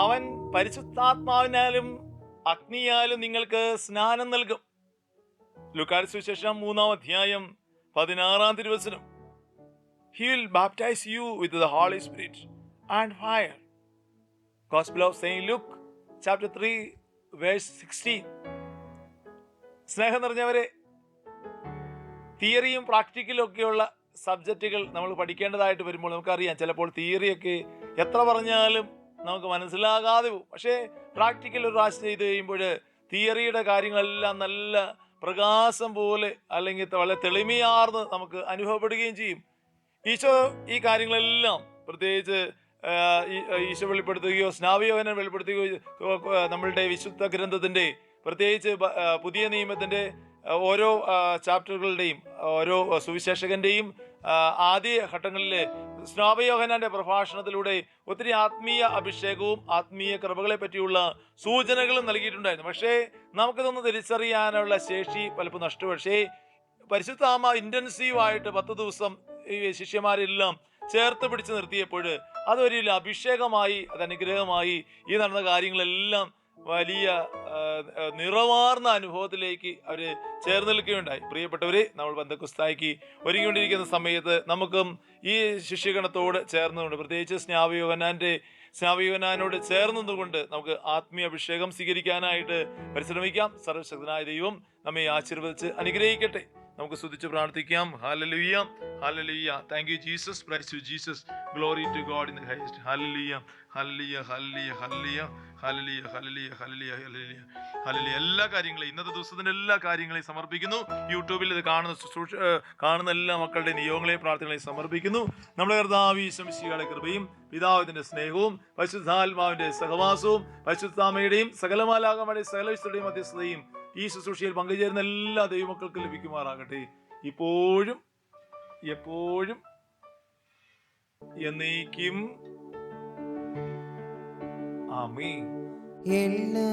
അവൻ പരിശുദ്ധാത്മാവിനാലും അഗ്നിയാലും നിങ്ങൾക്ക് സ്നാനം നൽകും. ലുക്കാർ സുശേഷം മൂന്നാം അധ്യായം പതിനാറാം തിരുവചനം. He will baptise you with the holy spirit and fire gospel of saint Luke chapter three verse sixteen സ്നേഹം നിറഞ്ഞവരെ തിയറിയും പ്രാക്ടിക്കലും ഒക്കെയുള്ള സബ്ജക്റ്റുകൾ നമ്മൾ പഠിക്കേണ്ടതായിട്ട് വരുമ്പോൾ നമുക്കറിയാം. ചിലപ്പോൾ തിയറിയൊക്കെ എത്ര പറഞ്ഞാലും നമുക്ക് മനസ്സിലാകാതെ പോകും. പക്ഷേ പ്രാക്ടിക്കൽ ഒരു പ്രാവശ്യം ചെയ്ത് കഴിയുമ്പോൾ തിയറിയുടെ കാര്യങ്ങളെല്ലാം നല്ല പ്രകാശം പോലെ അല്ലെങ്കിൽ വളരെ തെളിമയാർന്ന് നമുക്ക് അനുഭവപ്പെടുകയും ചെയ്യും. ഈശോ ഈ കാര്യങ്ങളെല്ലാം പ്രത്യേകിച്ച് ഈശോ വെളിപ്പെടുത്തുകയോ സ്നാവിയോഹനം വെളിപ്പെടുത്തുകയോ നമ്മളുടെ വിശുദ്ധ ഗ്രന്ഥത്തിന്റെ പ്രത്യേകിച്ച് പുതിയ നിയമത്തിന്റെ ഓരോ ചാപ്റ്ററുകളുടെയും ഓരോ സുവിശേഷകന്റെയും ആ, ആദ്യ ഘട്ടങ്ങളിൽ സ്നാപയോഹനാന്റെ പ്രഭാഷണത്തിലൂടെ ഒത്തിരി ആത്മീയ അഭിഷേകവും ആത്മീയ കൃപകളെ പറ്റിയുള്ള സൂചനകളും നൽകിയിട്ടുണ്ടായിരുന്നു. പക്ഷേ നമുക്കിതൊന്ന് തിരിച്ചറിയാനുള്ള ശേഷി പലപ്പോൾ നഷ്ട പക്ഷേ പരിശുദ്ധാമ ഇന്റൻസീവായിട്ട് പത്ത് ദിവസം ഈ ശിഷ്യന്മാരെല്ലാം ചേർത്ത് പിടിച്ച് നിർത്തിയപ്പോൾ അതൊരു അഭിഷേകമായി അത് അനുഗ്രഹമായി ഈ നടന്ന കാര്യങ്ങളെല്ലാം വലിയ നിറവാർന്ന അനുഭവത്തിലേക്ക് അവർ ചേർന്ന് നിൽക്കുകയുണ്ടായി. പ്രിയപ്പെട്ടവർ നമ്മൾ ബന്ധക്കുസ്തായിക്ക് ഒരുങ്ങിക്കൊണ്ടിരിക്കുന്ന സമയത്ത് നമുക്കും ഈ ശിഷ്യഗണത്തോട് ചേർന്നുകൊണ്ട് പ്രത്യേകിച്ച് സ്നാവയോഹനാന്റെ സ്നാവയോഹനാനോട് ചേർന്നതുകൊണ്ട് നമുക്ക് ആത്മീയ അഭിഷേകം സ്വീകരിക്കാനായിട്ട് പരിശ്രമിക്കാം. സർവശക്തനായ ദൈവം നമ്മെ ആശീർവദിച്ച് അനുഗ്രഹിക്കട്ടെ. നമുക്ക് സ്തുതിച്ച് പ്രാർത്ഥിക്കാം. Hallelujah hallelujah thank you Jesus praise you Jesus glory to God in the highest hallelujah ഹല്ലിയ ഹല്ലിയ ഹല്ലിയ ഹലലിയ ഹലലിയ ഹലലിയ ഹലലിയ ഹലലിയ എല്ലാ കാര്യങ്ങളെയും ഇന്നത്തെ ദിവസത്തിന്റെ എല്ലാ കാര്യങ്ങളെയും സമർപ്പിക്കുന്നു. യൂട്യൂബിൽ ഇത് കാണുന്ന കാണുന്ന എല്ലാ മക്കളുടെ നിയോഗങ്ങളെയും പ്രാർത്ഥനകളെയും സമർപ്പിക്കുന്നു. നമ്മുടെ കർത്താവ് കൃപയും പിതാവിന്റെ സ്നേഹവും പരിശുദ്ധാത്മാവിന്റെ സഹവാസവും പരിശുദ്ധാമയുടെയും സകല സകലവിശുദ്ധയുടെയും മധ്യസ്ഥതയും ഈ ശുശ്രൂഷയിൽ പങ്കുചേരുന്ന എല്ലാ ദൈവമക്കൾക്കും ലഭിക്കുമാറാകട്ടെ. ഇപ്പോഴും എപ്പോഴും എന്നേക്കും. ആമീൻ. എല്ലാ